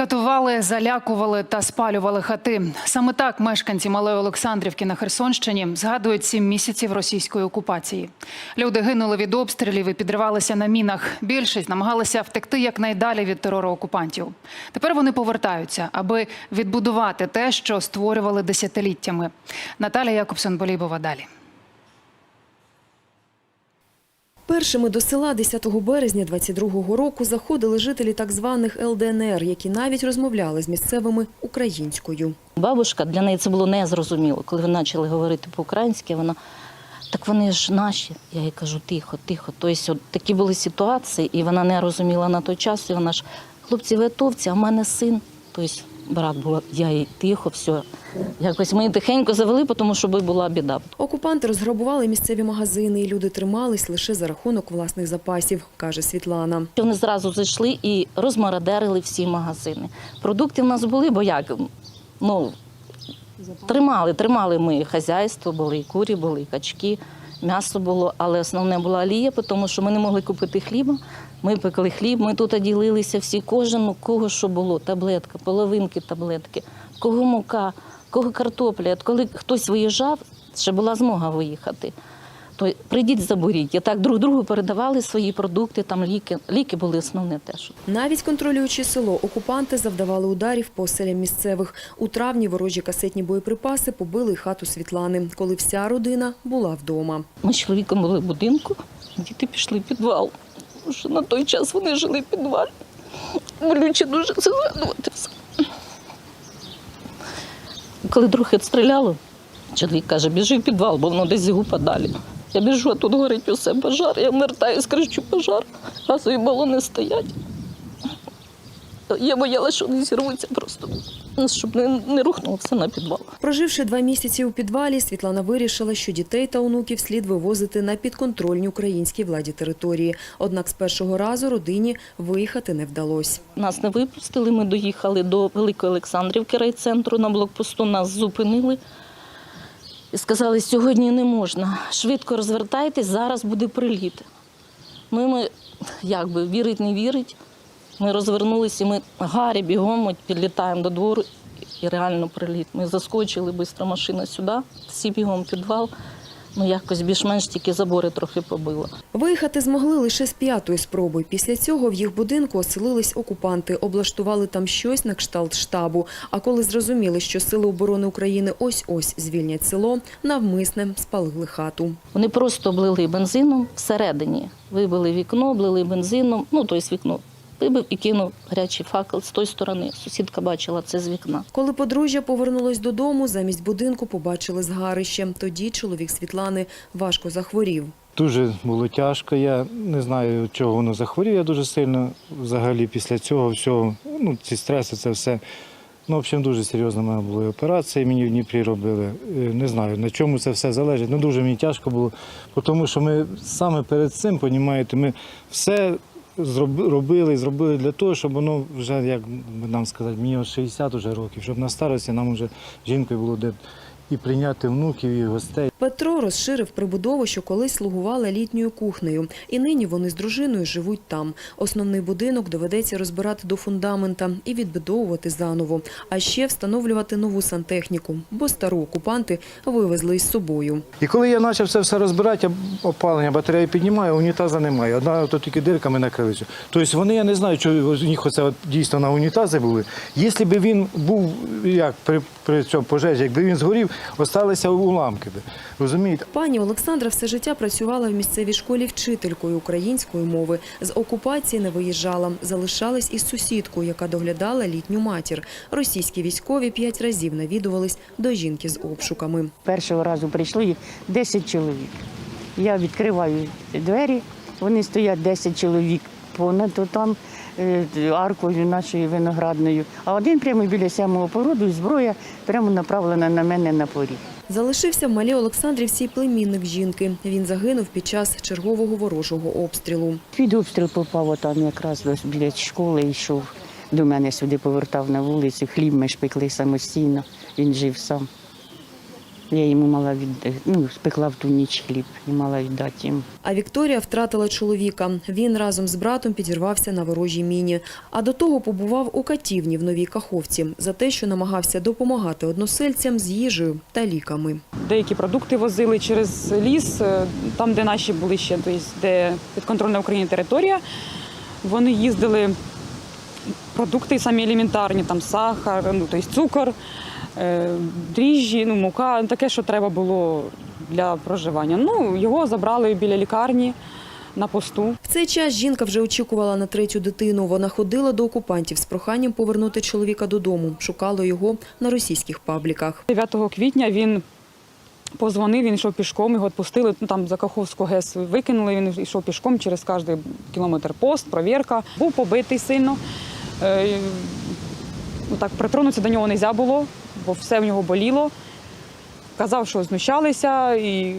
Катували, залякували та спалювали хати. Саме так мешканці Малої Олександрівки на Херсонщині згадують сім місяців російської окупації. Люди гинули від обстрілів і підривалися на мінах. Більшість намагалися втекти якнайдалі від терору окупантів. Тепер вони повертаються, аби відбудувати те, що створювали десятиліттями. Наталя Якобсон Болібова далі. Першими до села 10 березня 22-го року заходили жителі так званих ЛДНР, які навіть розмовляли з місцевими українською. Бабушка для неї це було незрозуміло. Коли вони почали говорити по-українськи, вона так вони ж наші. Я їй кажу, тихо, тихо. Тобто, от такі були ситуації, і вона не розуміла на той час. І вона ж хлопці, ви готовці, а в мене син. Тобто брат був, я їй тихо, все. Якось ми тихенько завели, тому що була біда. Окупанти розграбували місцеві магазини, і люди тримались лише за рахунок власних запасів, каже Світлана. Вони зразу зайшли і розмарадерили всі магазини. Продукти в нас були, бо як ну, тримали, тримали ми хазяйство, були і курі, були і качки, м'ясо було, але основне була олія, тому що ми не могли купити хліба. Ми пекли хліб, ми тут ділилися всі, кожен у кого що було, таблетка, половинки таблетки, кого мука, кого картопля. От коли хтось виїжджав, ще була змога виїхати. То прийдіть заберіть. І так друг другу передавали свої продукти, там ліки. Ліки були основне теж. Навіть контролюючи село, окупанти завдавали ударів по селям місцевих. У травні ворожі касетні боєприпаси побили хату Світлани, коли вся родина була вдома. Ми з чоловіком були в будинку, діти пішли в підвал. Тому що на той час вони жили в підвалі. Болюче дуже це згадувати все. Коли трохи стріляло, чоловік каже, біжи в підвал, бо воно десь гупа далі. Я біжу, а тут горить усе пожар. Я вертаюсь, кричу пожар, газові балони стоять. Я боялася, що вони зірвуться просто, щоб не, не рухнуло все на підвал. Проживши два місяці у підвалі, Світлана вирішила, що дітей та онуків слід вивозити на підконтрольні українській владі території. Однак з першого разу родині виїхати не вдалося. Нас не випустили. Ми доїхали до Великої Олександрівки райцентру на блокпосту. Нас зупинили і сказали, сьогодні не можна. Швидко розвертайтесь, зараз буде приліт. Ну ми якби вірить, не вірить. Ми розвернулися, ми гарі бігом ми підлітаємо до двору, і реально приліт. Ми заскочили швидко машина сюди, всі бігом в підвал. Ну якось більш-менш тільки забори трохи побило. Виїхати змогли лише з п'ятої спроби. Після цього в їх будинку оселились окупанти, облаштували там щось на кшталт штабу. А коли зрозуміли, що Сили оборони України ось-ось звільнять село, навмисне спалили хату. Вони просто облили бензином всередині. Вибили вікно, облили бензином, ну тобто вікно вибив і кинув гарячий факел з тої сторони. Сусідка бачила це з вікна. Коли подружжя повернулось додому, замість будинку побачили згарище. Тоді чоловік Світлани важко захворів. Дуже було тяжко. Я не знаю, чого воно захворів. Я дуже сильно взагалі після цього всього, ну, ці стреси, це все. Ну, в общем, дуже серйозно в мене були операції, мені в Дніпрі робили. Е, Не знаю, на чому це все залежить. Ну, дуже мені тяжко було, тому що ми саме перед цим, понімаєте, ми все зроб- і зробили для того, щоб воно вже, як нам сказати, мені 60 вже років, щоб на старості нам вже жінкою було де і прийняти внуків, і гостей. Петро розширив прибудову, що колись слугувала літньою кухнею. І нині вони з дружиною живуть там. Основний будинок доведеться розбирати до фундамента і відбудовувати заново. А ще встановлювати нову сантехніку, бо стару окупанти вивезли із собою. І коли я почав це все розбирати, опалення батареї піднімаю, унітаза немає. Одна то тільки дирками накрилися. Тобто вони, я не знаю, що у них оце дійсно на унітази були. Якщо б він був як при, при цьому пожежі, якби він згорів, осталися уламки. Розумієте? Пані Олександра все життя працювала в місцевій школі вчителькою української мови. З окупації не виїжджала. Залишалась із сусідкою, яка доглядала літню матір. Російські військові п'ять разів навідувались до жінки з обшуками. Першого разу прийшли 10 чоловік. Я відкриваю двері, вони стоять 10 чоловік понад то там аркою нашою виноградною. А один прямо біля сямого породу, і зброя прямо направлена на мене на поріг. Залишився в малій Олександрівці племінник жінки. Він загинув під час чергового ворожого обстрілу. Під обстріл попав отам якраз біля школи йшов. До мене сюди повертав на вулицю. Хліб ми ж пекли самостійно. Він жив сам. Я йому мала від... ну, спекла в ту ніч хліб і мала віддати їм. А Вікторія втратила чоловіка. Він разом з братом підірвався на ворожій міні. А до того побував у катівні в Новій Каховці за те, що намагався допомагати односельцям з їжею та ліками. Деякі продукти возили через ліс, е, там, де наші були ще, тобто, де підконтрольна Україні територія. Вони їздили продукти самі елементарні, там сахар, ну, тобто цукор, дріжджі, ну, мука, таке, що треба було для проживання. Ну, його забрали біля лікарні на посту. В цей час жінка вже очікувала на третю дитину. Вона ходила до окупантів з проханням повернути чоловіка додому. Шукала його на російських пабліках. 9 квітня він позвонив, він йшов пішком, його відпустили, ну, там за Каховську ГЕС викинули, він йшов пішком через кожен кілометр пост, провірка. Був побитий сильно. Ну, так, притронутися до нього не можна було, бо все в нього боліло. Казав, що знущалися і.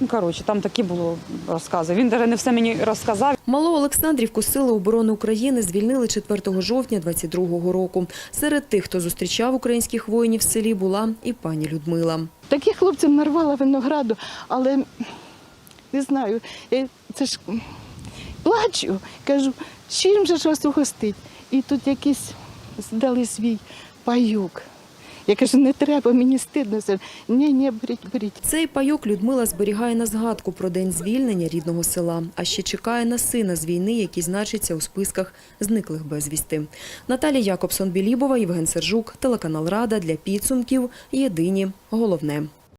Ну, коротше, там такі були розкази. Він навіть не все мені розказав. Малу Олександрівку Сили оборони України звільнили 4 жовтня 22-го року. Серед тих, хто зустрічав українських воїнів в селі, була і пані Людмила. Таких хлопців нарвала винограду, але не знаю, я це ж плачу, кажу, чим же ж вас угостить? І тут якісь здали свій паюк. Я кажу, не треба, мені стидно. Ні, ні, беріть, беріть. Цей пайок Людмила зберігає на згадку про день звільнення рідного села, а ще чекає на сина з війни, який значиться у списках зниклих безвісти. Наталія Якобсон-Білібова, Євген Сержук, телеканал Рада для підсумків. Єдині головне.